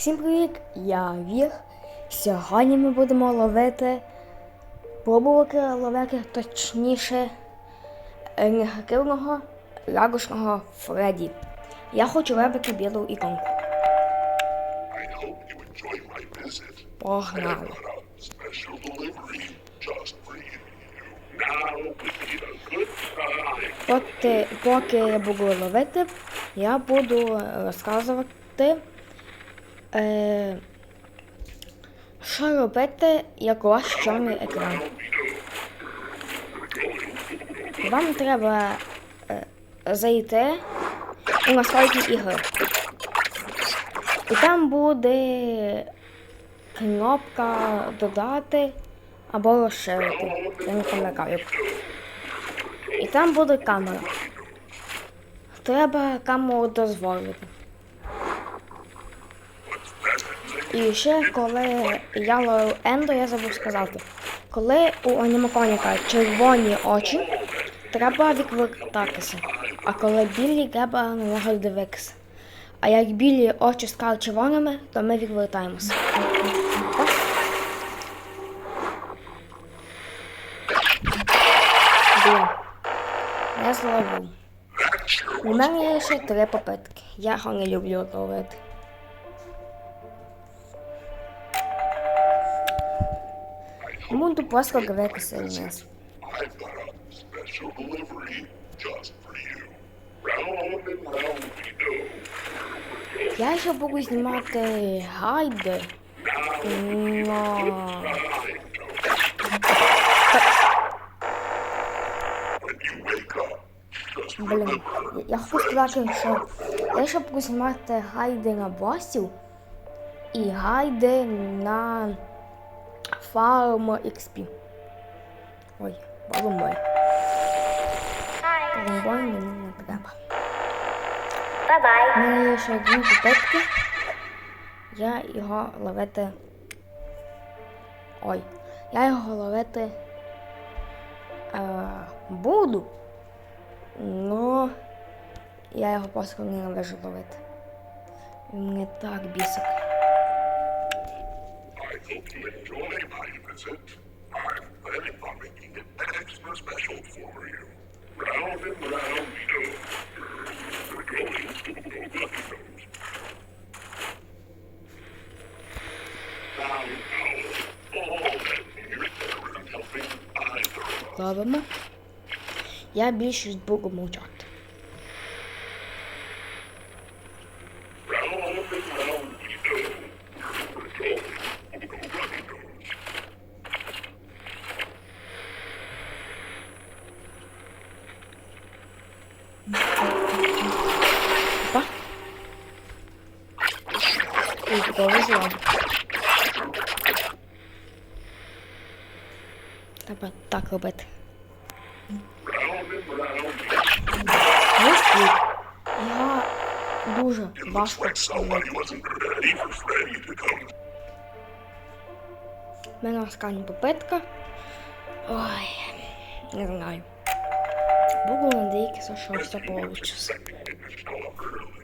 Всім привіт! Я Вір. Сьогодні ми будемо ловити, пробувати ловити точніше е, негативного радужного Фредді. Я хочу вибити білу іконку. Погнали. Поки, поки я буду ловити, я буду розказувати, е, що робити, як у вас чорний екран. Вам треба е, зайти у настройки ігри. І там буде кнопка додати або розширити. Я не пам'ятаю. І там буде камера. Треба камеру дозволити. І ще коли я ловив Ендо, я забув сказати. Коли у анімаконіка червоні очі, треба відвертатися. А коли білі, треба на нього дивитися. А як білі очі стали червоними, то ми відвертаємося. Я зловив. У мене є ще три попитки. Я його не люблю ловити. Round and round we go. Я ще буду знімати гайди. Но... Up, just Блін, я хочу сказати, що я ще буду знімати гайди на босів і гайди на фарм XP. Ой, балумбой. Балумбой мені не треба. Bye-bye. У мене є ще одні попитки. Я його ловити. Ой, я його ловити е, буду. Ну я його просто ненавижу ловити. Він мене так бісить. hope you enjoy my visit. I'm planning on making an extra special for you. Round and round we go. We're going to go Nose. Round all that helping either of us. І. Треба так робити. Round and round we go. Ось я дуже важко. Like somebody wasn't ready for Freddy to come У мене остання попитка. Ой, не знаю. Буду надіятися, що все вийде. It's over.